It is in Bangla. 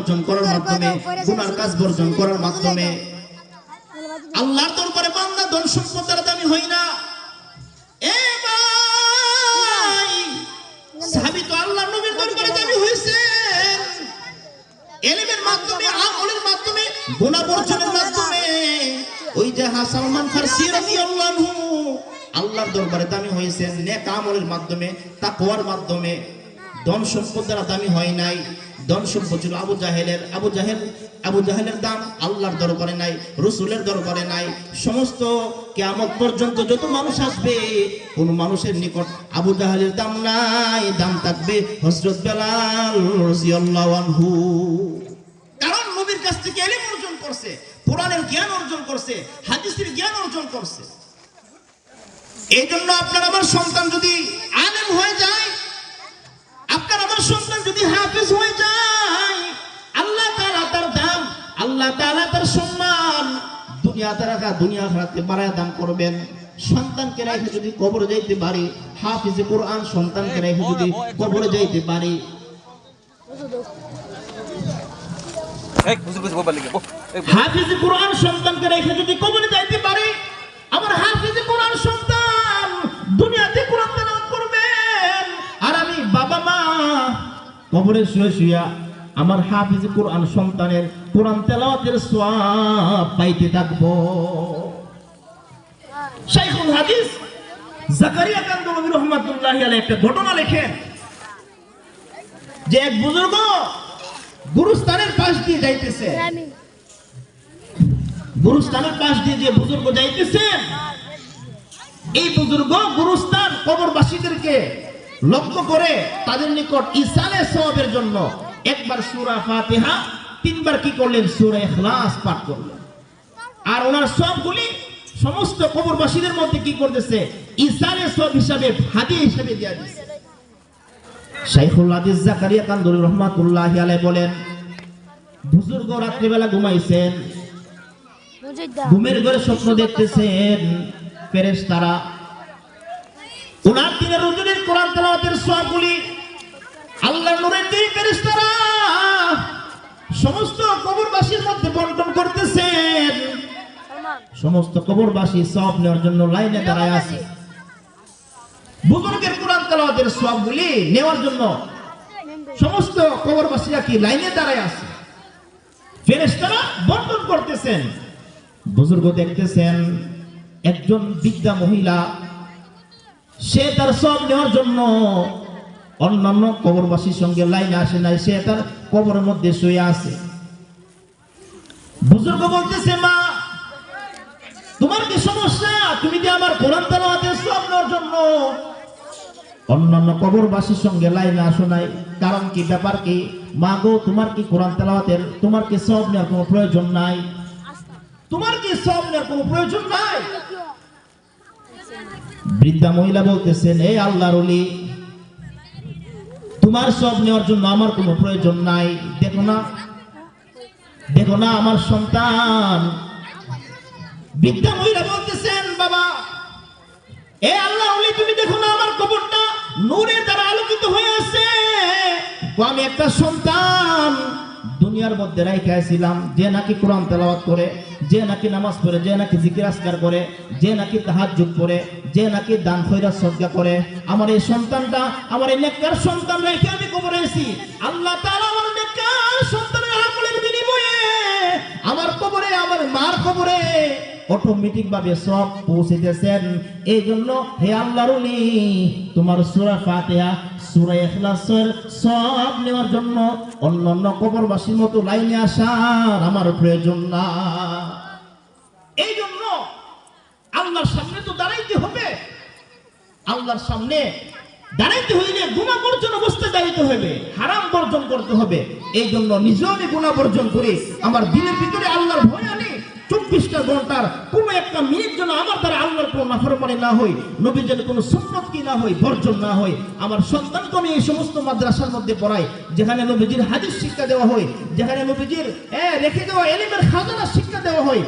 বর্জন করার মাধ্যমে গুনার কাজ বর্জন করার মাধ্যমে। আল্লাহর দরবারে বান্দা ধন সম্পদ দ্বারা দামি হয় না। এ ভাই সাহাবী তো আল্লাহর নবীর দরবারে দামি এলিমের মাধ্যমে আমলের মাধ্যমে গুনাহ বর্জনের মাধ্যমে। ওই যে ফারসি রাদিয়াল্লাহু আল্লাহর দরবারে দামি হয়েছেন নেক আমলের মাধ্যমে তাকওয়ার মাধ্যমে। ধন সম্পদ দ্বারা দামি হয় নাই। ধন সম্পদ ছিল আবু জাহেলের, আবু জাহেল, আবু জাহেলের দাম আল্লাহর দরবারে নাই, রসুলের দরবারে নাই। সমস্ত কেয়ামত পর্যন্ত যত মানুষ আসবে, কোন মানুষের নিকট আবু জাহেলের দাম নাই, দাম থাকবে হজরত বেলাল কারণ নবীর কাছ থেকে এলিম অর্জন করছে, কোরআনের জ্ঞান অর্জন করছে, হাদিসের জ্ঞান অর্জন করছে। এই জন্য আপনার আমার সন্তান যদি দুনিয়াতে রাখা দুনিয়া হারাতে বাড়ায় দান করবেন। সন্তানকে রেখে যদি কবরে যাইতে পারি হাফিজে কোরআন সন্তানকে রেখে যদি কবরে যাইতে পারি। এই বুঝে বুঝে বললে গো এই হাফিজ কোরআন সন্তানকে রেখে যদি কবরে যাইতে পারে আমার হাফিজ কোরআন সন্তান দুনিয়াতে কোরআন করবেন। আর আমি বাবা মা কবরে শুয়ে শুয়ে আমার হাফিজ কোরআন সন্তানের কোরআন তেলাওয়াতের সওয়াব পাইতে থাকব। শাইখুল হাদিস জাকারিয়া কান্দলবী রহমাতুল্লাহি আলাইহি একটা ঘটনা লেখেন। যে এক বুজুর্গ গুরুস্থানের পাশ দিয়ে যাইতেছে। গুরুস্থানের পাশ দিয়ে যে বুজুর্গ যাইতেছেন এই বুজুর্গ গুরুস্থান কবরবাসীদেরকে লক্ষ্য করে তাদের নিকট ইসালে সওয়াবের জন্য একবার সূরা ফাতিহা তিনবার কি করলেন? সূরা ইখলাস পাঠ করলেন। আর ওনার সবগুলি সমস্ত কবরবাসীদের মধ্যে কি করতেছে? ইসালে সব হিসাবে হাদিয়া হিসাবে দেয়া দিচ্ছে শাইখুল হাদিস জাকারিয়া কান্দুরি রহমাতুল্লাহি আলাইহি বলেন বুজুর্গ রাত্রিবেলা ঘুমাইছেন। ঘুমের ঘরে স্বপ্ন দেখতেছেন ওনার দিনের রজনীর কোরআন তেলাওয়াতের আল্লাহর নূরের দিন ফেরেশতারা। সমস্ত কবরবাসীর মধ্যে বন্টন করতেছেন। সমস্ত কবরবাসী সব নেওয়ার জন্য লাইনে দাঁড়ায় আছে। বুজুর্গের কোরআন তেলাওয়াতের সবগুলি নেওয়ার জন্য সমস্ত কবরবাসীরা কি লাইনে দাঁড়ায় আছে? ফেরেশতারা বন্টন করতেছেন। বুজুর্গ দেখতেছেন একজন বিদ্যা মহিলা সে তার সব নেওয়ার জন্য অন্যান্য কবরবাসীর সঙ্গে লাইনে আসে নাই, সে তার কবরের মধ্যে শুয়ে আছে। বুজুর্গ বলতেছে, মা, তোমার কি সমস্যা? তুমি যে আমার কোরআন তেলাওয়াতের সব নেওয়ার জন্য অন্যান্য কবরবাসীর সঙ্গে লাইনে আসো নাই? কারণ কি, ব্যাপার কি? মা গো, তোমার কি কোরআন তেলাওয়াতের, তোমার কি সব নেওয়ার কোনো প্রয়োজন নাই? তোমার কি সব নেওয়ার কোনো প্রয়োজন নাই? বৃদ্ধা মহিলা বলতেছেন, এই আল্লাহর ওলি তোমার সব নেওয়ার জন্য আমার কোনো প্রয়োজন নাই। দেখো না। দেখো না আমার সন্তান। বৃদ্ধা মহিলা বলতেছেন, বাবা, এ আল্লাহ তুমি দেখো না আমার কবরটা নূরে দ্বারা আলোকিত হয়ে আছে। আমি একটা সন্তান। দুনিয়ার মধ্যে রাইখে আসছিলাম যে নাকি কোরআন তেলাওয়াত করে, যে নাকি নামাজ পড়ে, যে নাকি জিকির আসকার করে, যে নাকি তাহার যুগ করে যে নাকি দান খৈরা সজ্ঞা করে, আমার এই সন্তানটা, আমার এই নেককার সন্তান রেখে আমি কবরে এসেছি আল্লাহ আমার নেককার সন্তানের আমলের বিনিময়ে আমার কবরে, আমার মার কবরে অটোমেটিক ভাবে সব পৌঁছেছেন। এই জন্য হে আল্লাহর তোমার সূরা ফাতিহা, সূরা ইখলাসের সব নেওয়ার জন্য অন্যান্য কবরবাসীর মতো লাইনে আসার আমার প্রয়োজন না। এই জন্য আল্লাহর সামনে তো দাঁড়াইতে হবে। আল্লাহর সামনে দাঁড়াইতে হইলে গুণা বর্জন অবস্থায় দাঁড়াইতে হবে, হারাম বর্জন করতে হবে। এই জন্য নিজেও আমি গুণা বর্জন করি। আমার দিনের ভিতরে আল্লাহর ভয় চব্বিশটা ঘণ্টার কোন একটা মিনিট যেন আমার দ্বারা আল্লাহর কোনো নাফরমানি না হই নবীর যেন কোনো সুন্নত কি না হই বর্জন না হয়, আমার সন্তানকে আমি এই সমস্ত মাদ্রাসার মধ্যে পড়াই, যেখানে নবীজির হাজির শিক্ষা দেওয়া হয়, যেখানে নবীজির রেখে দেওয়া এলিমের খাজানা শিক্ষা দেওয়া হয়